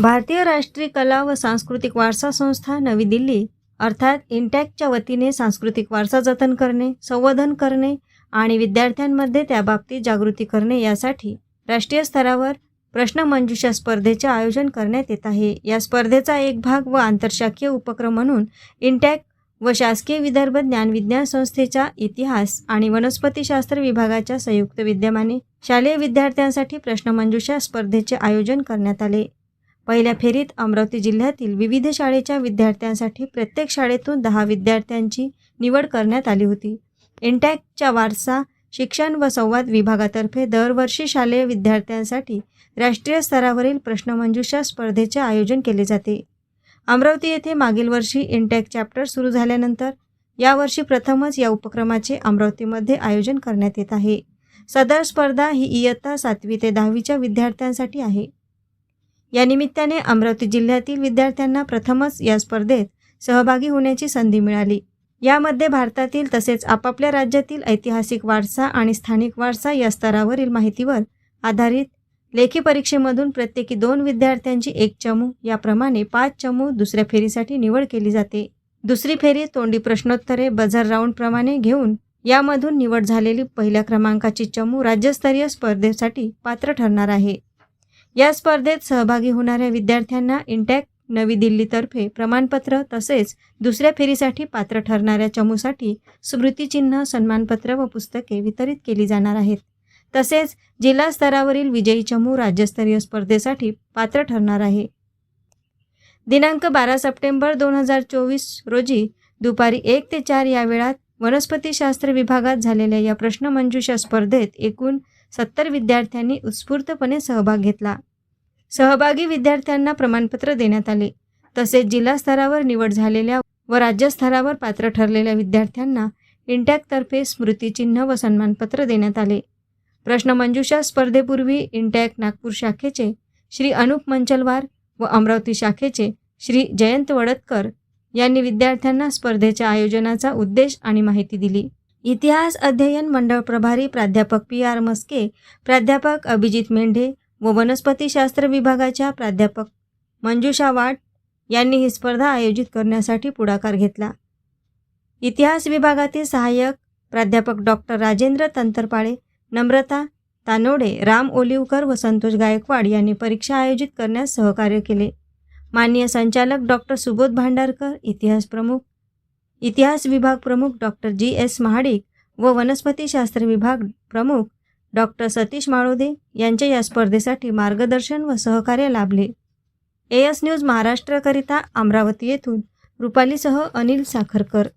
भारतीय राष्ट्रीय कला व सांस्कृतिक वारसा संस्था नवी दिल्ली अर्थात इंटॅकच्या वतीने सांस्कृतिक वारसा जतन करणे संवर्धन करणे आणि विद्यार्थ्यांमध्ये त्याबाबतीत जागृती करणे यासाठी राष्ट्रीय स्तरावर प्रश्नमंजुषा स्पर्धेचे आयोजन करण्यात येत आहे. या स्पर्धेचा एक भाग व आंतरशाखीय उपक्रम म्हणून इंटॅक व शासकीय विदर्भ ज्ञानविज्ञान संस्थेच्या इतिहास आणि वनस्पतीशास्त्र विभागाच्या संयुक्त विद्यमाने शालेय विद्यार्थ्यांसाठी प्रश्नमंजुषा स्पर्धेचे आयोजन करण्यात आले. पहिल्या फेरीत अमरावती जिल्ह्यातील विविध शाळेच्या विद्यार्थ्यांसाठी प्रत्येक शाळेतून दहा विद्यार्थ्यांची निवड करण्यात आली होती. इंटॅकच्या वारसा शिक्षण व संवाद विभागातर्फे दरवर्षी शालेय विद्यार्थ्यांसाठी राष्ट्रीय स्तरावरील प्रश्नमंजुषा स्पर्धेचे आयोजन केले जाते. अमरावती येथे मागील वर्षी इंटॅक चॅप्टर सुरू झाल्यानंतर यावर्षी प्रथमच या उपक्रमाचे अमरावतीमध्ये आयोजन करण्यात येत आहे. सदर स्पर्धा ही इयत्ता सातवी ते दहावीच्या विद्यार्थ्यांसाठी आहे. या निमित्ताने अमरावती जिल्ह्यातील विद्यार्थ्यांना प्रथमच या स्पर्धेत सहभागी होण्याची संधी मिळाली. यामध्ये भारतातील तसेच आपापल्या राज्यातील ऐतिहासिक वारसा आणि स्थानिक वारसा या स्तरावरील माहितीवर आधारित लेखी परीक्षेमधून प्रत्येकी दोन विद्यार्थ्यांची एक चमू याप्रमाणे पाच चमू दुसऱ्या फेरीसाठी निवड केली जाते. दुसरी फेरी तोंडी प्रश्नोत्तरे बझर राऊंडप्रमाणे घेऊन यामधून निवड झालेली पहिल्या क्रमांकाची चमू राज्यस्तरीय स्पर्धेसाठी पात्र ठरणार आहे. या स्पर्धेत सहभागी होणाऱ्या विद्यार्थ्यांना इंटॅक नवी दिल्लीतर्फे प्रमाणपत्र तसेच दुसऱ्या फेरीसाठी पात्र ठरणाऱ्या चमूसाठी स्मृतिचिन्ह सन्मानपत्र व पुस्तके वितरित केली जाणार आहेत. तसेच जिल्हा स्तरावरील विजयी चमू राज्यस्तरीय स्पर्धेसाठी पात्र ठरणार आहे. दिनांक बारा सप्टेंबर दोन हजार चोवीस रोजी दुपारी एक ते चार या वेळात वनस्पतीशास्त्र विभागात झालेल्या या प्रश्नमंजुषा स्पर्धेत एकूण सत्तर विद्यार्थ्यांनी उत्स्फूर्तपणे सहभाग घेतला. सहभागी विद्यार्थ्यांना प्रमाणपत्र देण्यात आले. तसेच जिल्हा स्तरावर निवड झालेल्या व राज्यस्तरावर पात्र ठरलेल्या विद्यार्थ्यांना इंटॅकतर्फे स्मृतिचिन्ह व सन्मानपत्र देण्यात आले. प्रश्नमंजुषा स्पर्धेपूर्वी इंटॅक नागपूर शाखेचे श्री अनुप मंचलवार व अमरावती शाखेचे श्री जयंत वडतकर यांनी विद्यार्थ्यांना स्पर्धेच्या आयोजनाचा उद्देश आणि माहिती दिली. इतिहास अध्ययन मंडळ प्रभारी प्राध्यापक पी आर मस्के प्राध्यापक अभिजित मेंढे व वनस्पतीशास्त्र विभागाच्या प्राध्यापक मंजुषा वाट यांनी ही स्पर्धा आयोजित करण्यासाठी पुढाकार घेतला. इतिहास विभागातील सहाय्यक प्राध्यापक डॉक्टर राजेंद्र तंतरपाळे नम्रता तानोडे राम ओलिवकर व संतोष गायकवाड यांनी परीक्षा आयोजित करण्यास सहकार्य केले. माननीय संचालक डॉक्टर सुबोध भांडारकर इतिहास प्रमुख इतिहास विभाग प्रमुख डॉक्टर जी एस महाडिक व वनस्पतीशास्त्र विभाग प्रमुख डॉक्टर सतीश माळोदे यांच्या या स्पर्धेसाठी मार्गदर्शन व सहकार्य लाभले. ए एस न्यूज महाराष्ट्रकरिता अमरावती येथून. रुपालीसह अनिल साखरकर.